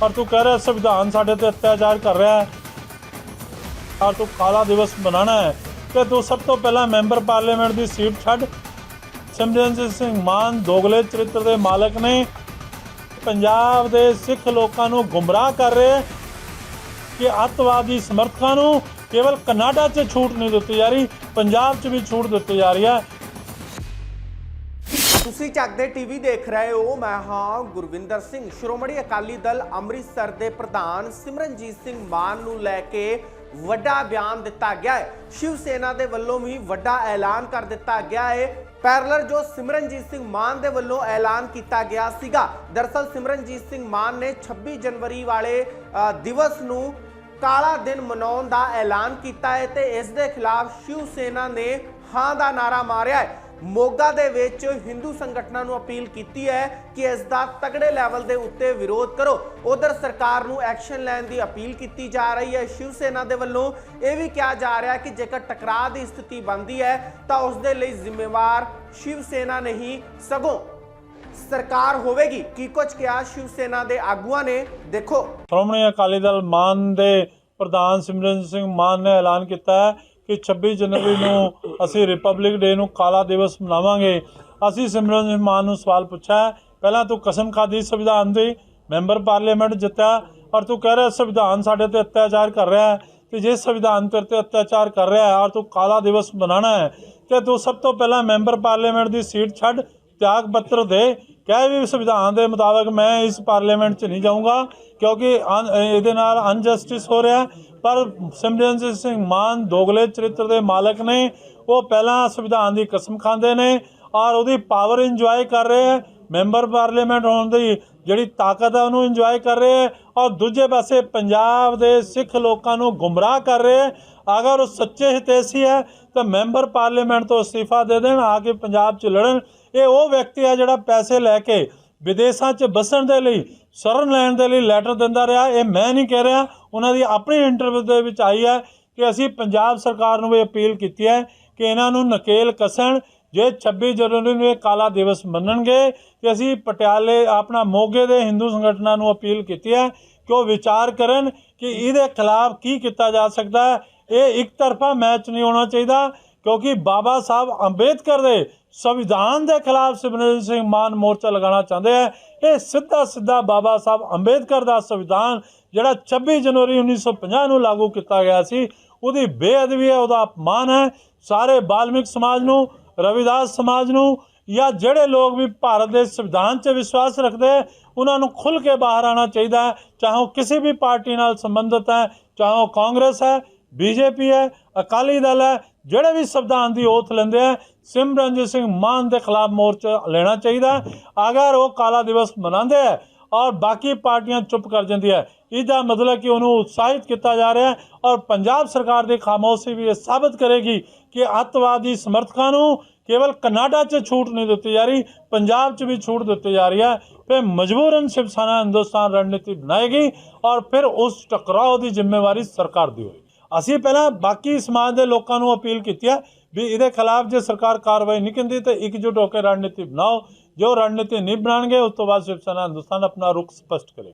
ਪਰ ਤੂੰ ਕਹਿ ਰਿਹਾ ਸੰਵਿਧਾਨ ਸਾਡੇ ਤੇ ਅਤਿਆਚਾਰ ਕਰ ਰਿਹਾ ਹੈ। ਔਰ ਤੂੰ ਕਾਲਾ ਦਿਵਸ ਮਨਾਣਾ ਹੈ। ਤੇ ਤੂੰ ਸਭ ਤੋਂ ਪਹਿਲਾਂ ਮੈਂਬਰ ਪਾਰਲੀਮੈਂਟ ਦੀ ਸੀਟ ਛੱਡ। ਸਿਮਰਨਜੀਤ ਸਿੰਘ ਮਾਨ ਦੋਗਲੇ ਚਰਿੱਤਰ ਦੇ ਮਾਲਕ ਨੇ। ਪੰਜਾਬ ਦੇ ਸਿੱਖ ਲੋਕਾਂ ਨੂੰ ਗੁੰਮਰਾਹ ਕਰ ਰਹੇ ਕਿ ਅੱਤਵਾਦੀ ਸਮਰਥਕਾਂ ਨੂੰ ਕੇਵਲ ਕਨਾਡਾ 'ਚ ਛੂਟ ਨਹੀਂ ਦਿੱਤੀ ਜਾ ਰਹੀ, ਪੰਜਾਬ 'ਚ ਵੀ ਛੂਟ ਦਿੱਤੀ ਜਾ ਰਹੀ ਹੈ। ਤੁਸੀਂ ਚੱਕਦੇ ਟੀਵੀ ਦੇਖ ਰਹੇ ਹੋ, ਮੈਂ ਹਾਂ ਗੁਰਵਿੰਦਰ ਸਿੰਘ। ਸ਼੍ਰੋਮਣੀ ਅਕਾਲੀ ਦਲ ਅੰਮ੍ਰਿਤਸਰ ਦੇ ਪ੍ਰਧਾਨ ਸਿਮਰਨਜੀਤ ਸਿੰਘ ਮਾਨ ਨੂੰ ਲੈ ਕੇ ਵੱਡਾ ਬਿਆਨ ਦਿੱਤਾ ਗਿਆ ਹੈ। ਸ਼ਿਵ ਸੈਨਾ ਦੇ ਵੱਲੋਂ ਵੀ ਵੱਡਾ ਐਲਾਨ ਕਰ ਦਿੱਤਾ ਗਿਆ ਹੈ। ਪੈਰਲਰ ਜੋ ਸਿਮਰਨਜੀਤ ਸਿੰਘ ਮਾਨ ਦੇ ਵੱਲੋਂ ਐਲਾਨ ਕੀਤਾ ਗਿਆ ਸੀਗਾ, ਦਰਸਲ ਸਿਮਰਨਜੀਤ ਸਿੰਘ ਮਾਨ ਨੇ 26 ਜਨਵਰੀ ਵਾਲੇ ਦਿਵਸ ਨੂੰ ਕਾਲਾ ਦਿਨ ਮਨਾਉਣ ਦਾ ਐਲਾਨ ਕੀਤਾ ਹੈ ਤੇ ਇਸ ਦੇ ਖਿਲਾਫ ਸ਼ਿਵ ਸੈਨਾ ਨੇ ਹਾਂ ਦਾ ਨਾਰਾ ਮਾਰਿਆ ਹੈ। ਮੋਗਾ ਦੇ ਵਿੱਚ ਹਿੰਦੂ ਸੰਗਠਨਾਂ ਨੂੰ ਅਪੀਲ ਕੀਤੀ ਹੈ ਕਿ ਇਸ ਦਾ ਤਗੜੇ ਲੈਵਲ ਦੇ ਉੱਤੇ ਵਿਰੋਧ ਕਰੋ। ਉਧਰ ਸਰਕਾਰ ਨੂੰ ਐਕਸ਼ਨ ਲੈਣ ਦੀ ਅਪੀਲ ਕੀਤੀ ਜਾ ਰਹੀ ਹੈ। ਸ਼ਿਵ ਸੇਨਾ ਦੇ ਵੱਲੋਂ ਇਹ ਵੀ ਕਿਹਾ ਜਾ ਰਿਹਾ ਹੈ ਕਿ ਜੇਕਰ ਟਕਰਾਅ ਦੀ ਸਥਿਤੀ ਬਣਦੀ ਹੈ, ਤਾਂ ਉਸ ਦੇ ਲਈ ਜ਼ਿੰਮੇਵਾਰ ਸ਼ਿਵ ਸੇਨਾ ਨਹੀਂ, ਸਗੋਂ ਸਰਕਾਰ ਹੋਵੇਗੀ। ਕੀ ਕੁਝ ਕਿਹਾ ਸ਼ਿਵ ਸੈਨਾ ਦੇ ਆਗੂਆਂ ਨੇ? ਦੇਖੋ। ਸ਼੍ਰੋਮਣੀ ਅਕਾਲੀ ਦਲ ਮਾਨ ਦੇ ਪ੍ਰਧਾਨ ਸਿਮਰਨ ਸਿੰਘ ਮਾਨ ਨੇ ਐਲਾਨ ਕੀਤਾ ਹੈ ਕਿ 26 ਜਨਵਰੀ ਨੂੰ ਅਸੀਂ ਰਿਪਬਲਿਕ ਡੇ ਨੂੰ ਕਾਲਾ ਦਿਵਸ ਮਨਾਵਾਂਗੇ। ਅਸੀਂ ਸਿਮਰਨ ਮਾਨ ਨੂੰ ਸਵਾਲ ਪੁੱਛਿਆ, ਪਹਿਲਾਂ ਤੂੰ ਕਸਮ ਖਾਦੀ ਸੰਵਿਧਾਨ ਦੀ? ਮੈਂਬਰ ਪਾਰਲੀਮੈਂਟ ਜਿੱਤਿਆ ਔਰ ਤੂੰ ਕਹਿ ਰਿਹਾ ਸੰਵਿਧਾਨ ਸਾਡੇ ਤੇ ਅਤਿਆਚਾਰ ਕਰ ਰਿਹਾ ਹੈ। ਤੇ ਜੇ ਸੰਵਿਧਾਨ ਤੇ ਅਤਿਆਚਾਰ ਕਰ ਰਿਹਾ ਹੈ ਔਰ ਤੂੰ ਕਾਲਾ ਦਿਵਸ ਮਨਾਣਾ ਹੈ, ਤੇ ਤੂੰ ਸਭ ਤੋਂ ਪਹਿਲਾਂ ਮੈਂਬਰ ਪਾਰਲੀਮੈਂਟ ਦੀ ਸੀਟ ਛੱਡ, ਤਿਆਗ ਪੱਤਰ ਦੇ ਕਹਿ ਵੀ ਸੰਵਿਧਾਨ ਦੇ ਮੁਤਾਬਕ ਮੈਂ ਇਸ ਪਾਰਲੀਮੈਂਟ 'ਚ ਨਹੀਂ ਜਾਊਂਗਾ ਕਿਉਂਕਿ ਅਨ- ਇਹਦੇ ਨਾਲ ਅਨਜਸਟਿਸ ਹੋ ਰਿਹਾ ਪਰ ਸਿਮਰਨਜੀਤ ਸਿੰਘ ਮਾਨ ਦੋਗਲੇ ਚਰਿੱਤਰ ਦੇ ਮਾਲਕ ਨੇ, ਉਹ ਪਹਿਲਾਂ ਸੰਵਿਧਾਨ ਦੀ ਕਸਮ ਖਾਂਦੇ ਨੇ ਔਰ ਉਹਦੀ ਪਾਵਰ ਇੰਜੋਏ ਕਰ ਰਹੇ ਹੈ। ਮੈਂਬਰ ਪਾਰਲੀਮੈਂਟ ਹੋਣ ਦੀ ਜਿਹੜੀ ਤਾਕਤ ਹੈ ਉਹਨੂੰ ਇੰਜੋਏ ਕਰ ਰਹੇ ਹੈ ਔਰ ਦੂਜੇ ਪਾਸੇ ਪੰਜਾਬ ਦੇ ਸਿੱਖ ਲੋਕਾਂ ਨੂੰ ਗੁੰਮਰਾਹ ਕਰ ਰਹੇ ਹੈ। ਅਗਰ ਉਹ ਸੱਚੇ ਹਿਤੈਸ਼ੀ ਹੈ, ਤਾਂ ਮੈਂਬਰ ਪਾਰਲੀਮੈਂਟ ਤੋਂ ਅਸਤੀਫਾ ਦੇ ਦੇਣ, ਆ ਕੇ ਪੰਜਾਬ 'ਚ ਲੜਨ। ਇਹ ਉਹ ਵਿਅਕਤੀ ਹੈ ਜਿਹੜਾ ਪੈਸੇ ਲੈ ਕੇ ਵਿਦੇਸ਼ਾਂ 'ਚ ਬਸਣ ਦੇ ਲਈ, ਸ਼ਰਨ ਲੈਣ ਦੇ ਲਈ ਲੈਟਰ ਦਿੰਦਾ ਰਿਹਾ। ਇਹ ਮੈਂ ਨਹੀਂ ਕਹਿ ਰਿਹਾ, ਉਹਨਾਂ ਦੀ ਆਪਣੀ ਇੰਟਰਵਿਊ ਦੇ ਵਿੱਚ ਆਈ ਹੈ ਕਿ ਅਸੀਂ ਪੰਜਾਬ ਸਰਕਾਰ ਨੂੰ ਵੀ ਅਪੀਲ ਕੀਤੀ ਹੈ ਕਿ ਇਹਨਾਂ ਨੂੰ ਨਕੇਲ ਕਸਣ। ਜੇ 26 ਜਨਵਰੀ ਨੂੰ ਇਹ ਕਾਲਾ ਦਿਵਸ ਮੰਨਣਗੇ ਕਿ ਅਸੀਂ ਪਟਿਆਲੇ ਆਪਣਾ ਮੋਗੇ ਦੇ ਹਿੰਦੂ ਸੰਗਠਨਾਂ ਨੂੰ ਅਪੀਲ ਕੀਤੀ ਹੈ ਕਿ ਉਹ ਵਿਚਾਰ ਕਰਨ ਕਿ ਇਹਦੇ ਖਿਲਾਫ ਕੀ ਕੀਤਾ ਜਾ ਸਕਦਾ ਹੈ। ਇਹ ਇੱਕ ਤਰਫਾ ਮੈਚ ਨਹੀਂ ਹੋਣਾ ਚਾਹੀਦਾ, ਕਿਉਂਕਿ ਬਾਬਾ ਸਾਹਿਬ ਅੰਬੇਦਕਰ ਦੇ ਸੰਵਿਧਾਨ ਦੇ ਖਿਲਾਫ ਸਿਮਰਨ ਸਿੰਘ ਮਾਨ ਮੋਰਚਾ ਲਗਾਉਣਾ ਚਾਹੁੰਦੇ ਆ। ਇਹ ਸਿੱਧਾ ਸਿੱਧਾ ਬਾਬਾ ਸਾਹਿਬ ਅੰਬੇਦਕਰ ਦਾ ਸੰਵਿਧਾਨ ਜਿਹੜਾ 26 ਜਨਵਰੀ 1950 ਨੂੰ ਲਾਗੂ ਕੀਤਾ ਗਿਆ ਸੀ ਉਹਦੀ ਬੇਅਦਬੀ ਹੈ ਉਹਦਾ ਅਪਮਾਨ ਹੈ। ਸਾਰੇ ਬਾਲਮਿਕ ਸਮਾਜ ਨੂੰ ਰਵਿਦਾਸ ਸਮਾਜ ਨੂੰ ਜਾਂ ਜਿਹੜੇ ਲੋਕ ਵੀ ਭਾਰਤ ਦੇ ਸੰਵਿਧਾਨ 'ਚ ਵਿਸ਼ਵਾਸ ਰੱਖਦੇ ਹੈ, ਉਹਨਾਂ ਨੂੰ ਖੁੱਲ੍ਹ ਕੇ ਬਾਹਰ ਆਉਣਾ ਚਾਹੀਦਾ ਹੈ। ਚਾਹੇ ਉਹ ਕਿਸੇ ਵੀ ਪਾਰਟੀ ਨਾਲ ਸੰਬੰਧਿਤ ਹੈ ਚਾਹੇ ਉਹ ਕਾਂਗਰਸ ਹੈ ਬੀਜੇਪੀ ਹੈ ਅਕਾਲੀ ਦਲ ਹੈ ਜਿਹੜੇ ਵੀ ਸੰਵਿਧਾਨ ਦੀ ਓਥ ਲੈਂਦੇ ਆ ਸਿਮਰਨਜੀਤ ਸਿੰਘ ਮਾਨ ਦੇ ਖਿਲਾਫ ਮੋਰਚਾ ਲੈਣਾ ਚਾਹੀਦਾ ਅਗਰ ਉਹ ਕਾਲਾ ਦਿਵਸ ਮਨਾਉਂਦੇ ਹੈ ਔਰ ਬਾਕੀ ਪਾਰਟੀਆਂ ਚੁੱਪ ਕਰ ਜਾਂਦੀਆਂ ਇਹਦਾ ਮਤਲਬ ਕਿ ਉਹਨੂੰ ਉਤਸ਼ਾਹਿਤ ਕੀਤਾ ਜਾ ਰਿਹਾ ਹੈ ਔਰ ਪੰਜਾਬ ਸਰਕਾਰ ਦੀ ਖਾਮੋਸ਼ੀ ਵੀ ਇਹ ਸਾਬਤ ਕਰੇਗੀ ਕਿ ਅੱਤਵਾਦੀ ਸਮਰਥਕਾਂ ਨੂੰ ਕੇਵਲ ਕਨਾਡਾ 'ਚ ਛੂਟ ਨਹੀਂ ਦਿੱਤੀ ਜਾ ਰਹੀ, ਪੰਜਾਬ 'ਚ ਵੀ ਛੂਟ ਦਿੱਤੀ ਜਾ ਰਹੀ ਹੈ। ਫਿਰ ਮਜਬੂਰਨ ਸ਼ਿਵ ਸੈਨਾ ਹਿੰਦੁਸਤਾਨ ਰਣਨੀਤੀ ਬਣਾਏਗੀ ਔਰ ਫਿਰ ਉਸ ਟਕਰਾਅ ਦੀ ਜ਼ਿੰਮੇਵਾਰੀ ਸਰਕਾਰ ਦੀ ਹੋਏਗੀ। ਅਸੀਂ ਪਹਿਲਾਂ ਬਾਕੀ ਸਮਾਜ ਦੇ ਲੋਕਾਂ ਨੂੰ ਅਪੀਲ ਕੀਤੀ ਹੈ ਵੀ ਇਹਦੇ ਖਿਲਾਫ ਜੇ ਸਰਕਾਰ ਕਾਰਵਾਈ ਨਹੀਂ ਕਹਿੰਦੀ ਤਾਂ ਇਕਜੁੱਟ ਹੋ ਕੇ ਰਣਨੀਤੀ ਬਣਾਓ, ਜੋ ਰਣਨੀਤੀ ਨਹੀਂ ਬਣਾਣਗੇ ਉਸ ਤੋਂ ਬਾਅਦ ਸ਼ਿਵ ਸੈਨਾ ਹਿੰਦੁਸਤਾਨ ਆਪਣਾ ਰੁਖ ਸਪਸ਼ਟ ਕਰੇ।